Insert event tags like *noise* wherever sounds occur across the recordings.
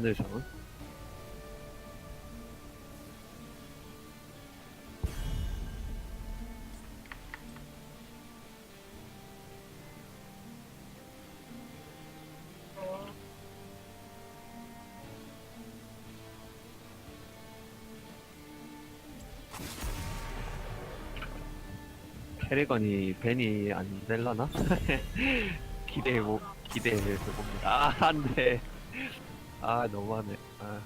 하늘상은? 캐리건이 벤이 안 될라나? *laughs* 기대해 보 기대해 봅니다. 아 안 돼. 아 너무하네. 아.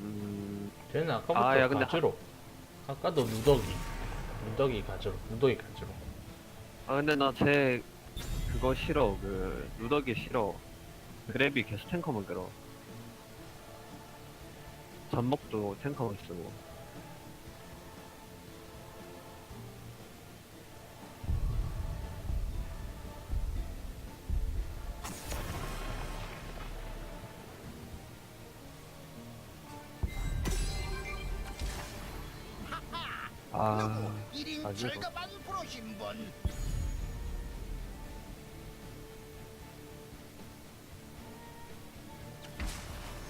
음 쟤는 아까부터 아, 야, 근데 가지로. 아까도 누더기. 누더기 가지로. 누더기 가지로. 아 근데 나 쟤 그거 싫어 그 누더기 싫어 그래비 계속 탱커만 끌어 전목도 탱커만 쓰고 아 1인 아니고. 철가방 부르신 분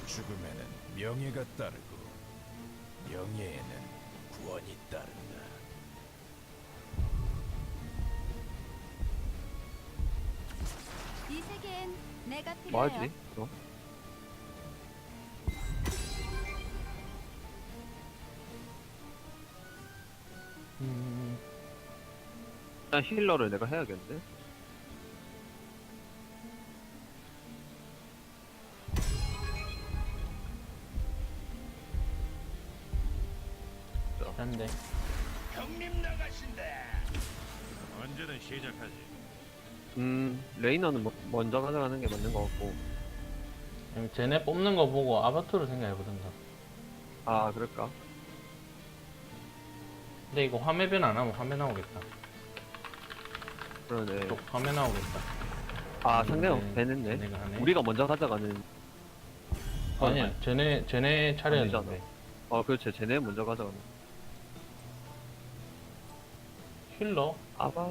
죽음에는 명예가 따르고 명예에는 구원이 따른다. 이 세계엔 내가 필요해요. 뭐하지? 어? 음, 일단 힐러를 내가 해야겠는데? 한데. 형님 나가신다 언제든 시작하지. 음 레이너는 뭐- 먼저 가져가는 게 맞는 것 같고 쟤네 뽑는 거 보고 아바투를 생각해보든가. 아 그럴까? 근데 이거 화면 변안 하면 화면 나오겠다. 그러네. 또 화면 나오겠다. 아 상대가 네, 배냈네. 하네. 우리가 먼저 가져가는. 아니야, 쟤네, 쟤네 차례야 아니잖아. 어 그렇지. 쟤네 먼저 가져가는 힐러? 아바.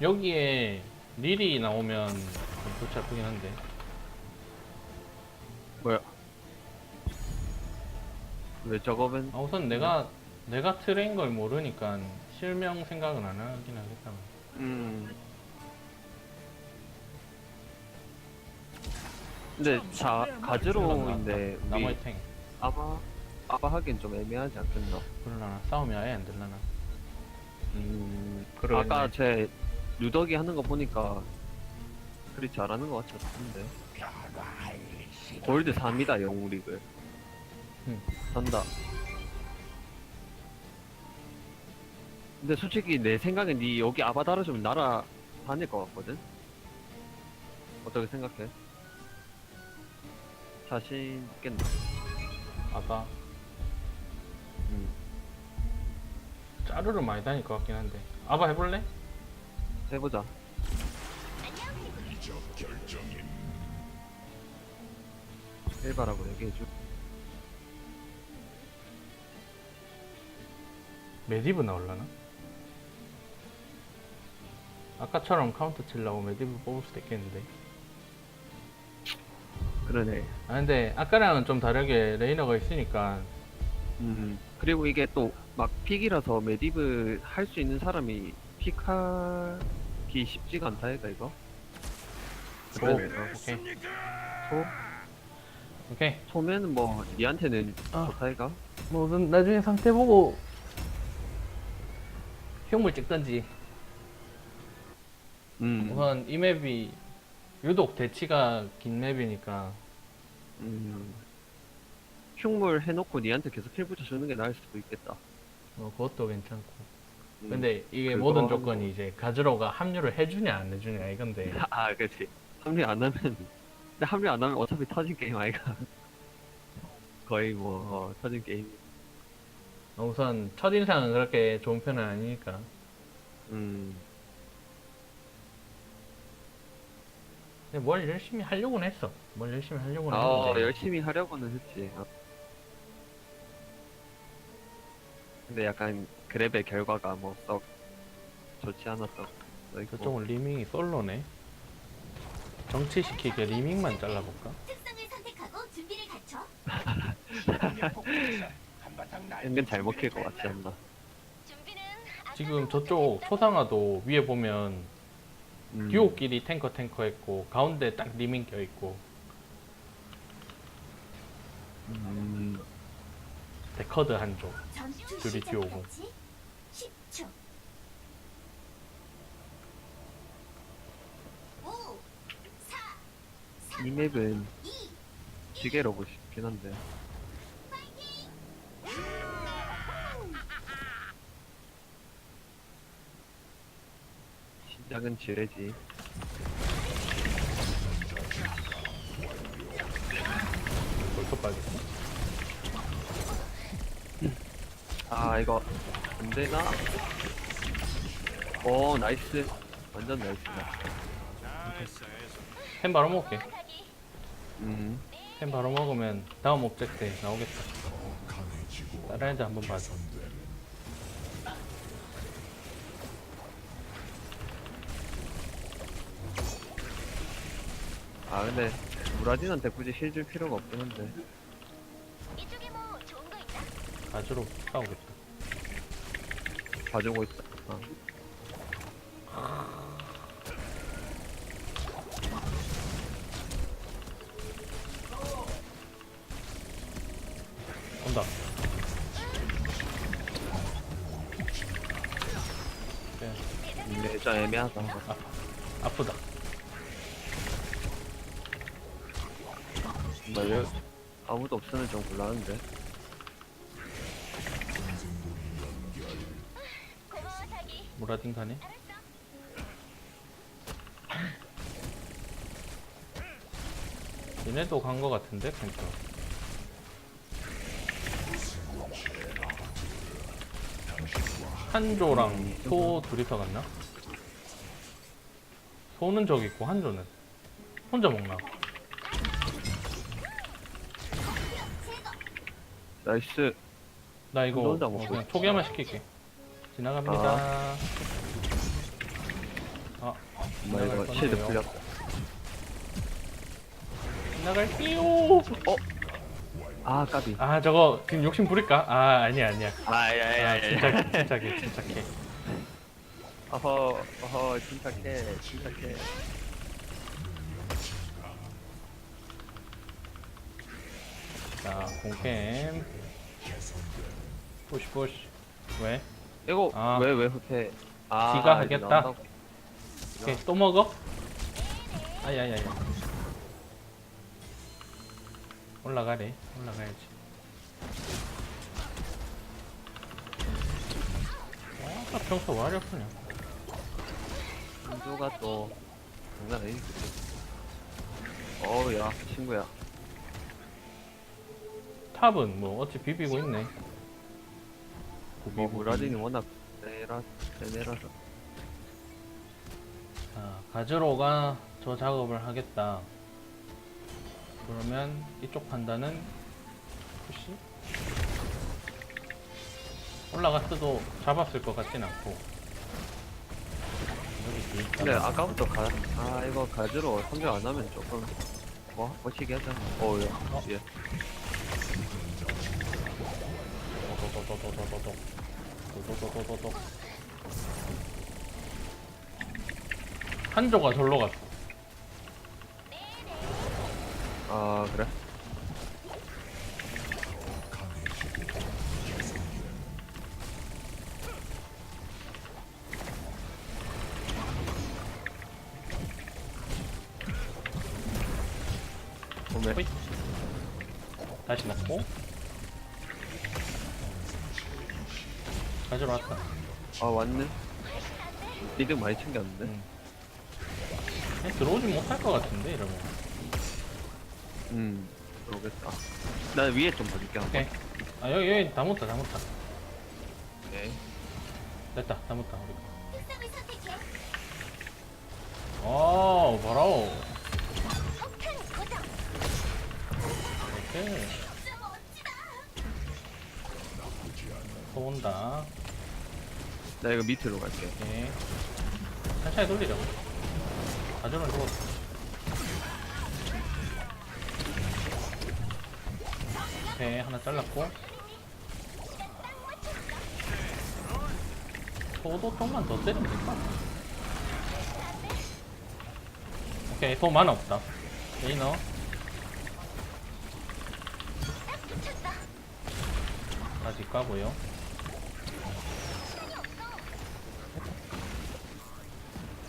여기에 릴이 나오면 좀 골치 아프긴 한데. 뭐야? 왜 저거면? 아, 우선 내가, 내가 트레인 걸 모르니까 실명 생각은 안 하긴 하겠다. 음 근데 자 가즈로인데 우리 나머지 탱. 아바 아바 하긴 좀 애매하지 않겠나 그러려나? 싸움이 아예 안 들라나? 음 그러겠네. 아까 제 누더기 하는 거 보니까 그리 잘하는 것 같지 않은데 골드 3이다 영웅 리그 음. 산다 근데 솔직히 내 생각엔 니 여기 아바다르 좀 날아 다닐 것 같거든 어떻게 생각해? 자신 있겠나? 아까 음. 짜르르 많이 다닐 것 같긴 한데. 아바 해볼래? 해보자. 해봐라고 얘기해줘 메디브 나올라나? 아까처럼 카운터 칠라고 메디브 뽑을 수도 있겠는데. 그러네 아 근데 아까랑은 좀 다르게 레이너가 있으니까 음, 그리고 이게 또 막 픽이라서 메디브 할수 있는 사람이 픽하기 쉽지가 않다 얘가 이거 초. 그래, 오케이. 초? 오케이. 초면은 뭐 니한테는 아. 좋다 얘가 뭐 우선 나중에 상태 보고 흉물 찍던지. 음, 우선 이 맵이 유독 대치가 긴 맵이니까. 음, 흉물 해놓고 니한테 계속 힐 붙여주는 게 나을 수도 있겠다. 뭐 그것도 괜찮고. 음. 근데 이게 그거 모든 조건이 이제 가즈로가 합류를 해주냐 안 해주냐 이건데. *laughs* 아 그렇지. 합류 안 하면 근데 합류 안 하면 어차피 터진 게임 아이가. *laughs* 거의 뭐 어, 터진 게임. 우선 첫인상은 그렇게 좋은 편은 아니니까. 음, 근데 뭘 열심히 하려고는 했어. 뭘 열심히 하려고는 아 했는데. 열심히 하려고는 했지 어. 근데 약간 그랩의 결과가 뭐 썩 좋지 않았어 너 이거 저쪽은 리밍이 솔로네. 정치시키게 리밍만 잘라볼까? 특성을 선택하고 준비를 갖춰. 폭풍에서 한바탕 날. 은근 잘 먹힐 것 같지 않나? 준비는 지금 저쪽 초상화도 위에 보면 음. 듀오끼리 탱커 탱커 했고 가운데 딱 리밍 껴 있고 음, 데커드 한쪽. 둘이 뛰어오고. 시작까지 10초. 5 4 이 맵은 2 기계로 보고 싶긴 한데. 작은 지뢰지. 벌써 빨겠어? 아 이거 안 되나? 오 나이스. 완전 나이스다. 템 바로 먹을게. 음. 템 바로 먹으면 다음 옵젝트에 나오겠다. 다른 애들 한번 봐줘. 아 근데 무라딘한테 굳이 힐줄 필요가 없긴 한데. 이쪽에 뭐 좋은 거 있나? 가주로 싸우겠다. 봐주고 있다. 어. 온다. 그래, 근데 좀 애매하다. 아프다. 나 여기 아무도 없으면 좀 곤란한데. 무라딘 가네. 얘네도 간 거 같은데 펜터. 한조랑 소 둘이서 갔나? 소는 저기 있고 한조는 혼자 먹나? 나이스. 나 이거 혼자 어, 먹고 그냥 있어. 초기화만 시킬게. 지나갑니다. 아, 나 지나갈 이거 실드 건데요. 풀렸다. 지나갈게요. 아 까비. 아 저거 지금 욕심 부릴까? 아 아니야 아니야. 아 아야야야. 진짜 진짜게 진짜게. 어허 어허 침착해 침착해. 자 공캠. 푸시 푸시. 왜? 이거 아. 왜 왜 후퇴? 아 지가 이제 하겠다? 나온다고. 오케이 또 먹어? 아야야야. 올라가래. 올라가야지. 와, 나 평소 왜 이리 아프냐? 한조가 또 장난 아니지. 어우야 친구야. 탑은 뭐 어찌 비비고 있네. 뭐 무라딘이 워낙 세라 세네라서. 자, 가즈로가 저 작업을 하겠다. 그러면 이쪽 판단은 푸시? 올라갔어도 잡았을 것 같진 않고. 여기 뒤에 있다. 근데 아까부터 가, 아 이거 가지로 선정 안 하면 조금 뭐 거시기 하잖아. 어우야. 어? 예. 도도도도도도도. 도도도도도도. 한조가 절로 갔어. 아 그래? 오메. 다시 먹고. 가지러 왔다. 아 왔네. 리듬 많이 챙겼는데. 응. 그냥 들어오지 못할 것 같은데 이러면. 음. 그러겠다. 난 위에 좀 봐줄게 한번. 오케이. 아 여기 여기 다 묻다 다 묻다. 오케이. 됐다 다 묻다 우리. 특성을 선택해. 오 바로. 폭탄 고정. 오케이. 또 온다. 나 이거 밑으로 갈게. 오케이. 천천히 돌리려고. 가져는 죽었어. 오케이, 하나 잘랐고. 소도 좀만 더 때리면 될까? 오케이, 소 만화 없다. 레이너. 아직 까고요.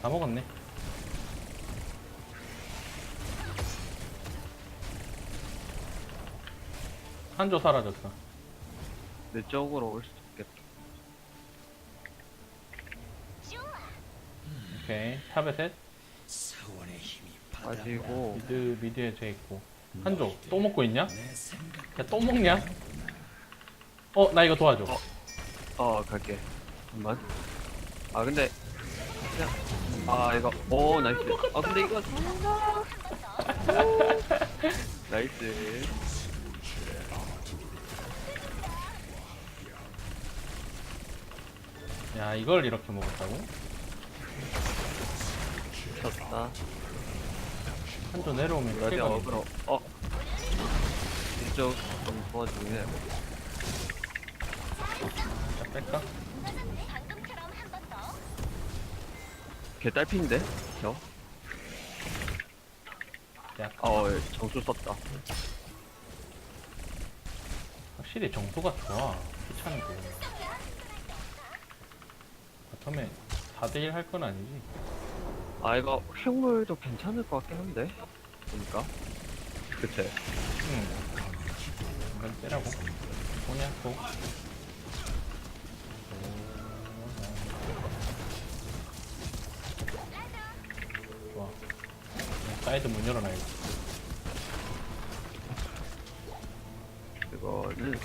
다 먹었네. 한조 사라졌어. 내 쪽으로 올 수도 있겠다. 오케이. 탑에 셋. 사원의 힘이 빠지고 미드, 미드에 쟤 있고. 한조, 또 먹고 있냐? 야, 또 먹냐? 어, 나 이거 도와줘. 어. 어 갈게. 잠깐만. 아 근데 그냥 아 이거 오 나이스. 아 근데 이거 나이스. 야, 이걸 이렇게 먹었다고? 쳤다. 한조 내려오면 쾌감. 어그로. 어. 이쪽 좀 도와주네. 자, 뺄까? 더. 개딸핀데? 저? 야, 어 정수 썼다. 확실히 정도가 좋아. 귀찮은 거. 바텀에 4대1 할 건 아니지. 아 이거 흉물도 괜찮을 것 같긴 한데. 보니까. 그치? 응. 이건 빼라고. 뭐냐, 또. 사이드 문 열어놔야지. 이거는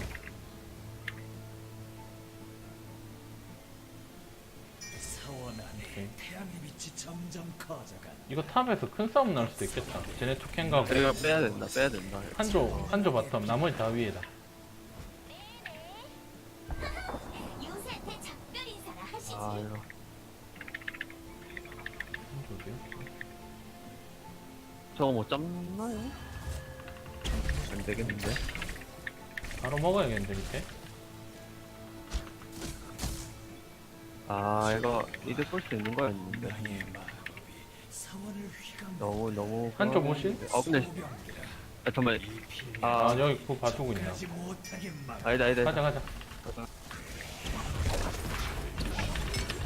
사원 안에 오케이. 태양의 빛이 점점 커져가. 이거 탑에서 큰 싸움 날 수도 있겠다. 쟤네 투캔 가고. 이거 빼야 된다. 빼야 된다. 한조, 한조 바텀, 나머지 다 위에다. *laughs* 요새한테 작별 인사나 하시지. 아 이거 저거 못 잡나요? 안 되겠는데? 바로 먹어야겠는데, 밑에? 아 이거 이득 볼 수 있는 거였는데. 너무 너무 한쪽 모실? 어 근데 아, 잠깐만 아, 아 여기 그거 봐주고 있나. 아니다 아니다 가자, 가자.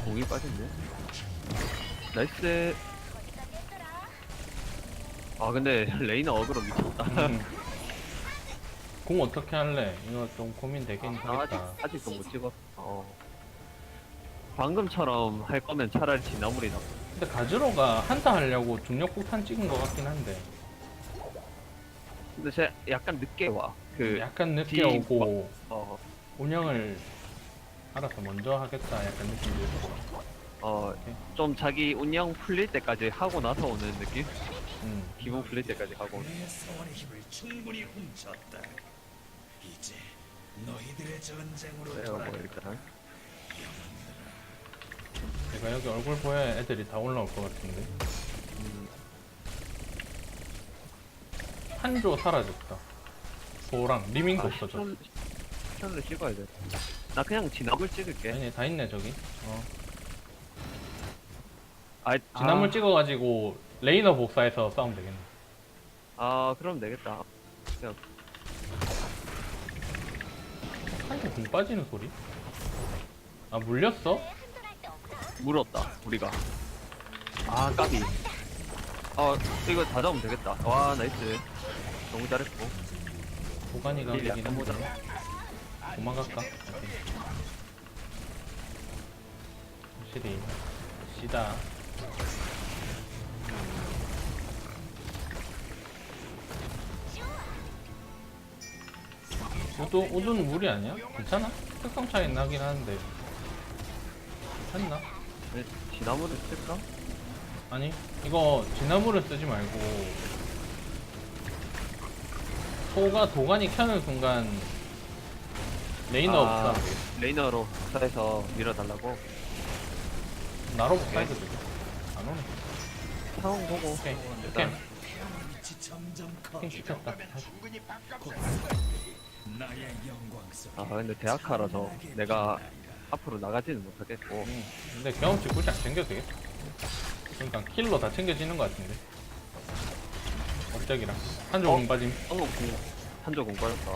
공이 빠졌네 나이스 아 근데 *laughs* 레이나 어그로 미쳤다 음. *laughs* 공 어떻게 할래? 이거 좀 고민 되긴 아, 아직 하겠다. 아직도 못 찍었어 어. 방금처럼 할 거면 차라리 지나물이 나 근데 가즈로가 한타 하려고 중력 폭탄 찍은 것 같긴 한데 근데 쟤 약간 늦게 와 그 약간 늦게 뒤- 오고 어, 운영을 알아서 먼저 하겠다 약간 느낌이 들고 어, 좀 자기 운영 풀릴 때까지 하고 나서 오는 느낌? 음. 내 힘을 충분히 훔쳤다. 이제 너희들의 전쟁으로 내가 돌아가. 뭐 일단 내가 여기 얼굴 보여야 애들이 다 올라올 것 같은데 음, 한조 사라졌다 소랑 리밍도 아, 없어져 시선- 시선을 찍어야 돼. 나 그냥 지나물 찍을게. 아니 다 있네 저기 어. 아, 아, 찍어가지고 레이너 복사해서 싸우면 되겠네 아, 그럼 되겠다. 한조 공 빠지는 소리? 아 물렸어? 물었다, 우리가. 아, 까비. 아, 이거 다 잡으면 되겠다. 와, 나이스. 너무 잘했고. 도가니가 딜 되긴 약간 한데 도망갈까? 오케이. 확실히 시다 우도, 우도는 물이 아니야? 괜찮아? 특성 차이 나긴 하는데 괜찮나? 네, 지나물을 쓸까? 아니 이거 진나물을 쓰지 말고 소가 도가니 켜는 순간 레이너 아, 없다 레이너로 복사해서 밀어달라고. 나로 복사해도 되고 안 오네. 상황 보고 오케이. 오케이. 커져 시켰다. 나의 영광 속아 근데 대학하라서 내가 앞으로 나가지는 못하겠고 음, 근데 경험치 굳이 안 챙겨도 되겠다. 그러니까 킬로 다 챙겨지는 것 같은데. 업적이랑 한조 어? 공 빠짐. 어, 공, 한조 공부했다.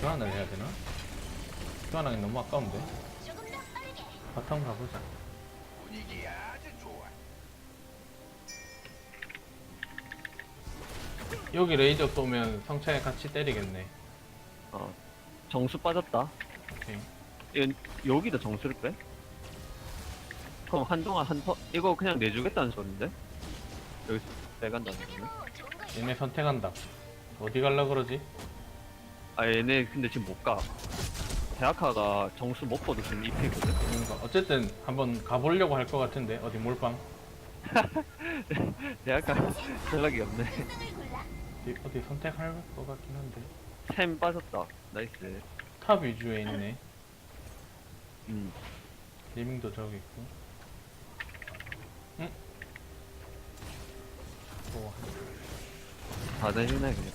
교환을 해야 되나? 교환하기 너무 아까운데. 바텀 가보자. 여기 레이저 쏘면 성차에 같이 때리겠네. 어, 정수 빠졌다. 오케이. 이- 여기다 정수를 빼? 그럼 한동안 한 터, 이거 그냥 내주겠다는 소린데? 여기서 빼간다는 소리? 얘네 선택한다. 어디 갈라 그러지? 아, 얘네 근데 지금 못 가. 대학하가 정수 먹고도 지금 입히거든? 그러니까 어쨌든 한번 가보려고 할 것 같은데 어디 몰빵 *laughs* *laughs* 대학하 연락이 없네. 어디, 어디 선택할 것 같긴 한데 템 빠졌다. 나이스. 탑 위주에 있네. 음. 리밍도 저기 있고. 응? 오, 다 되시네, 그냥.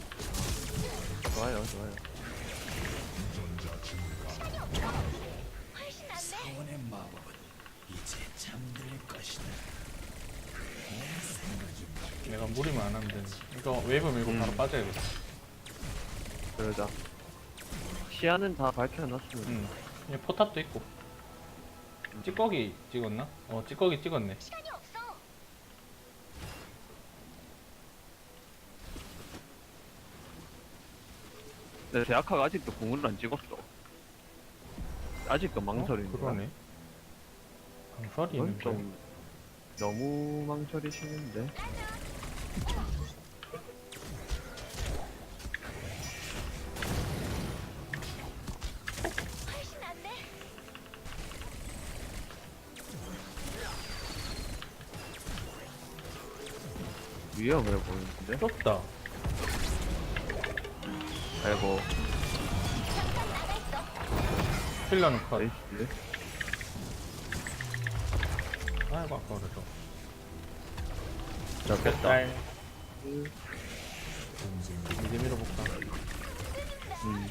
좋아요, 좋아요. 사원의 마법은 이제 잠들 것이다 내 내가 무리만 안 하면 되는. 이거 웨이브 밀고 바로 음. 빠져야겠다. 그러자. 시야는 다 밝혀놨으면. 응. 얘 포탑도 있고. 찌꺼기 찍었나? 어, 찌꺼기 찍었네. 시간이 없어. 근데 대학하가 아직도 공을 안 찍었어. 아직도 망설이는 어? 그러네. 방설이 있는 좀 너무 망설이시는데. 위험해 보이는데? 좁다. 아이고. 필러는 컷. 나이스. 아이고, 아까 그래도. 이제 밀어볼까? 음.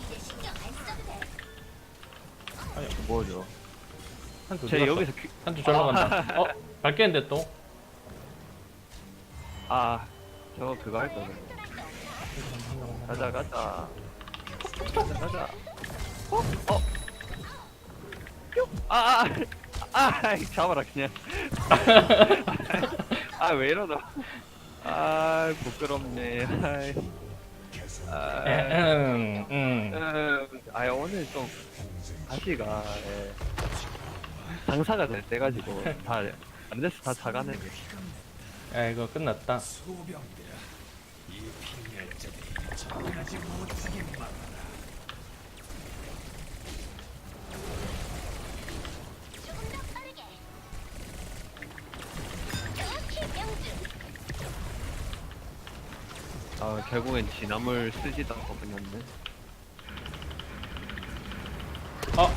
이제 써도 돼. 뭐죠? 한두 제 여기서 퀴... 한두 절로 간다. 어? 밝겠는데 또? 아, 저거 그거 할 거네. 가자, 가자. 가자, 가자. 어? 어? 뿅! 아, 아, 아, 아이, 잡아라, 그냥. 아, 왜 이러노? 아, 부끄럽네. 아이. 아, 응, 응. 음, 아, 오늘 좀, 다시가, 예. 장사가 될 때가지고, 다, 안 돼서 다 자가네. 야, 이거 끝났다. 소병들아 이 필멸자들이 접근하지 못하게 막아라 조금 더 빠르게. 정확히 명중. 아, 결국엔 진함을 쓰지도 않고 끝났네. 어?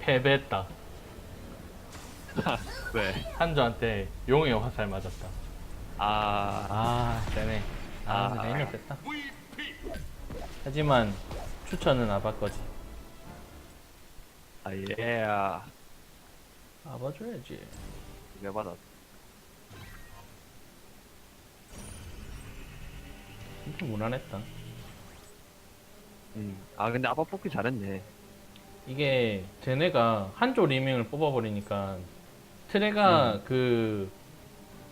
패배했다. 왜? 한조한테 용의 화살 맞았다. 아, 아, 세네. 아, 아. 근데 레이너 셌다. 하지만 추천은 아바 거지. 아, 예. 아, 아바 줘야지. 왜 받았? 진짜 무난했다. 음. 아, 근데 아빠 뽑기 잘했네. 이게 쟤네가 한조 리밍을 뽑아버리니까 트레가 음. 그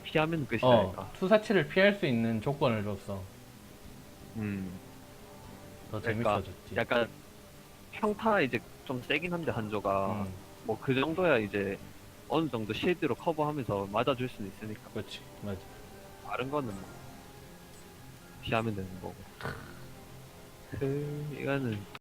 피하면 어, 끝이라니까. 투사치를 피할 수 있는 조건을 줬어. 음. 더 그러니까 재밌어졌지. 약간 평타 이제 좀 세긴 한데 한조가 음, 뭐 그 정도야 이제 어느 정도 쉐이드로 커버하면서 맞아줄 수는 있으니까 그렇지. 맞아. 다른 거는 뭐 피하면 되는 거고 그 이거는